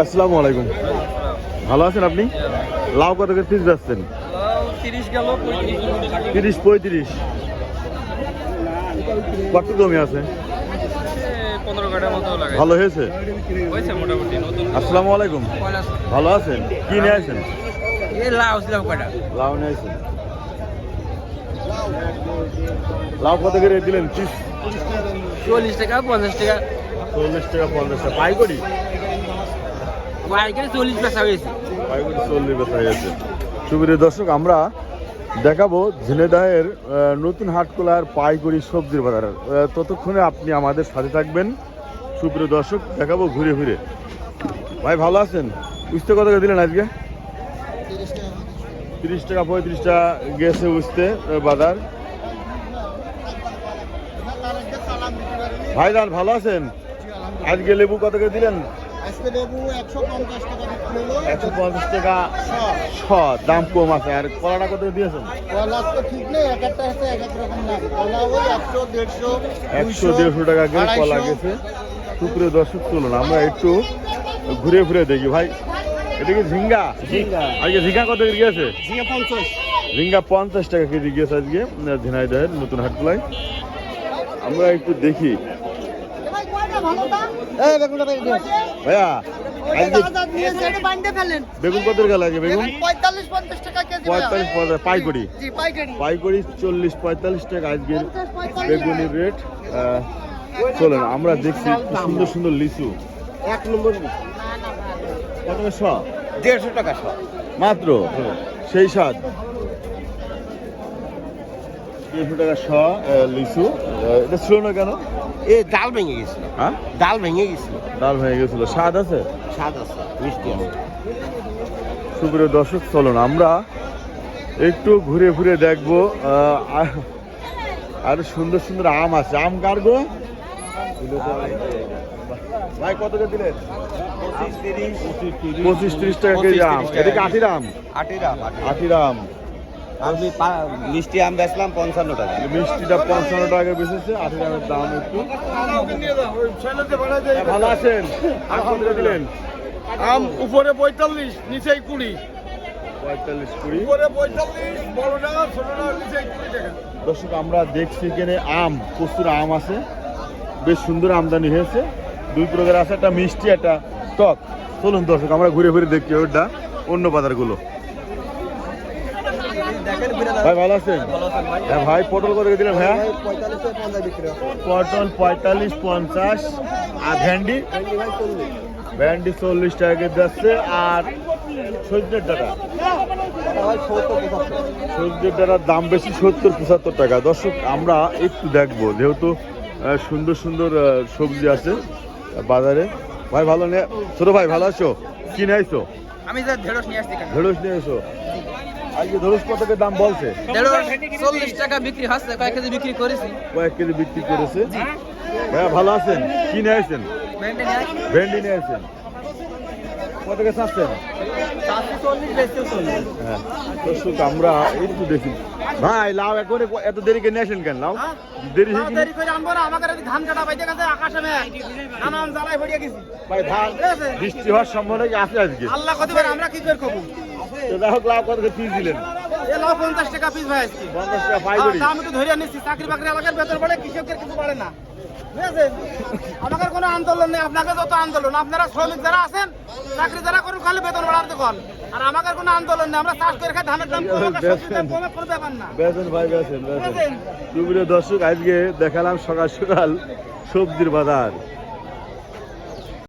আসসালামু আলাইকুম। ভালো আছেন আপনি? লাউ কত করে পিস বেচছেন? তিরিশ পঁয়ত্রিশ। কত জমি আছে? ভালো হয়েছে? আসসালামু আলাইকুম। ভালো আছেন? কি নিয়ে আছেন লাউ নিয়ে আছেন লাউ কত করে দিলেন? পিস চল্লিশ টাকা, পঞ্চাশ টাকা। চল্লিশ টাকা, পঞ্চাশ টাকা। পাই করি চল্লিশ হয়েছে। চল্লিশ বেচা গেছে সুবিধা দর্শক, আমরা দেখাবো ঝিনেদাহের নতুন হাটকোলার পাইকরি সবজির বাজার। ততক্ষণে আপনি আমাদের সাথে থাকবেন। সুপ্রিয় দর্শক, দেখাবো ঘুরে ঘুরে ভাই, ভালো আছেন? উঠতে কত দিলেন আজকে? তিরিশ টাকা, পঁয়ত্রিশ টাকা গেছে উঠতে বাজার। ভাইজান ভালো আছেন? আজকে লেবু কত করে দিলেন? আজকে লেবু একশো পঞ্চাশ টাকা বিক্রি হলো। একশো পঞ্চাশ টাকা ছ দাম কম আছে। আর কলাটা কত করে দিয়েছেন? কলা তো ঠিক নেই এক একটা হচ্ছে এক এক রকম দাম। কলা ওই একশো দেড়শো একশো দেড়শো টাকা করে কলা গেছে। দর্শক চলুন আমরা একটু ঘুরে ঘুরে দেখি। ভাই এটা কি ঝিঙ্গা? ঝিঙ্গা। আজকে ঝিঙ্গা কত ঝিঙে পঞ্চাশ। ঝিঙ্গা পঞ্চাশ টাকা কেজি গিয়েছে আজকে ঝিনাইদহের নতুন হাটগুলাই আমরা একটু দেখি। ভাইয়া বেগুন কত টাকা লাগে বেগুন? পঁয়তাল্লিশ পঞ্চাশ টাকা কেজি পঁয়তাল্লিশ পঞ্চাশ পাইকড়ি জি পাইকারি। চল্লিশ পঁয়তাল্লিশ টাকা আজকের পঞ্চাশ, পঁয়তাল্লিশ। বেগুনের রেট। চলেন আমরা দেখছি সুন্দর সুন্দর লিচু। এক নম্বর কত শ। দেড়শো টাকা মাত্র? সেই স্বাদ। দেড়শো টাকা শ লিচু এটা ছিল না কেন? এ ডাল ভেঙে গেছিল। হ্যাঁ? ডাল ভেঙে গেছিল। ডাল হয়ে গেছিল। স্বাদ আছে? স্বাদ আছে মিষ্টি সুপ্রিয় দর্শক চলুন আমরা একটু ঘুরে ঘুরে দেখব আর- সুন্দর সুন্দর আম আছে। আম কারগো ভাই কত করে দিলেন? পঁচিশ তিরিশ। টাকা কেজি আম। এদিকে আটির আম। আটিরা আটির আম। আমি মিষ্টি আম বেচলাম পঞ্চান্ন টাকা। মিষ্টিটা পঞ্চান্ন টাকা বেচেছে আটির আমের দাম একটু। ভালো আছেন? দিলেন? আম উপরে পঁয়তাল্লিশ নিচে কুড়ি। পঁয়তাল্লিশ কুড়ি। উপরে পঁয়তাল্লিশ বড়টা ছোটটা নিচে কুড়ি টাকা। দর্শক আমরা দেখছি এখানে আম প্রচুর আম আছে। বেশ সুন্দর আমদানি হয়েছে। দুই প্রকার আছে একটা মিষ্টি একটা টক। চলুন দর্শক আমরা ঘুরে ঘুরে দেখি ওটা অন্য বাজারগুলো। ভাই ভালো আছেন? হ্যাঁ ভাই পটল করে দিলেন ভাইয়া? বিক্রি হয় পটল পঁয়তাল্লিশ পঞ্চাশ আর ভ্যান্ডি ভ্যান্ডি চল্লিশ টাকা কেজি যাচ্ছে আর সজনের টাকা সবজির ডাটার দাম বেশি সত্তর পঁচাত্তর টাকা। দর্শক আমরা একটু দেখব যেহেতু সুন্দর সুন্দর সবজি আছে বাজারে। ভাই ভালো নে ছোট ভাই ভালো আছো? কি নিয়ে আমি যা ঢেঁড়স নিয়ে আসছি ঢেঁড়স নিয়ে এসো আজকে ঢেঁড়স কত দাম বলছে। চল্লিশ টাকা বিক্রি হচ্ছে কয়েক কেজি বিক্রি করেছি। কয়েক কেজি বিক্রি করেছে। ভাইয়া ভালো আছেন? কি নিয়ে আসছেন ভেন্ডি নিয়ে আসছেন কত চাচ্ছেন হ্যাঁ আমরা একটু দেখি। ভাই লাউ এখন এত দেরি করে নিয়ে আসেন কেন? লাউ দেরি দেরি করে আনব না আমাদের ধান কাটা পাইতে গেছে আকাশে মেঘ। জ্বালায় ভরিয়ে গেছি। ভাই ধান বৃষ্টি হওয়ার সম্ভাবনা কি আছে আজকে? আল্লাহ কত আমরা কি করে খাব? তো লাউ কত পিস দিলেন? এ পঞ্চাশ টাকা পিস ভাই আজকে। পঞ্চাশ টাকা পাই আর করি দাম একটু ধরে নিচ্ছি চাকরি বাকরি এলাকার বেতন বাড়ে কৃষকের কিছু বাড়ে না। আমাদের কোনো আন্দোলন নেই আপনাকে যত আন্দোলন আপনারা শ্রমিক যারা আছেন চাকরি যারা করুন খালি বেতন বাড়ার দেখুন আর আমাদের কোনো আন্দোলন নেই আমরা চাষ করে খাই ধানের দাম কমে কোনো ব্যাপার না। বেতন ভাই বেতন বেতন। সুপ্রিয় দর্শক আজকে দেখালাম সকাল সকাল সবজির বাজার।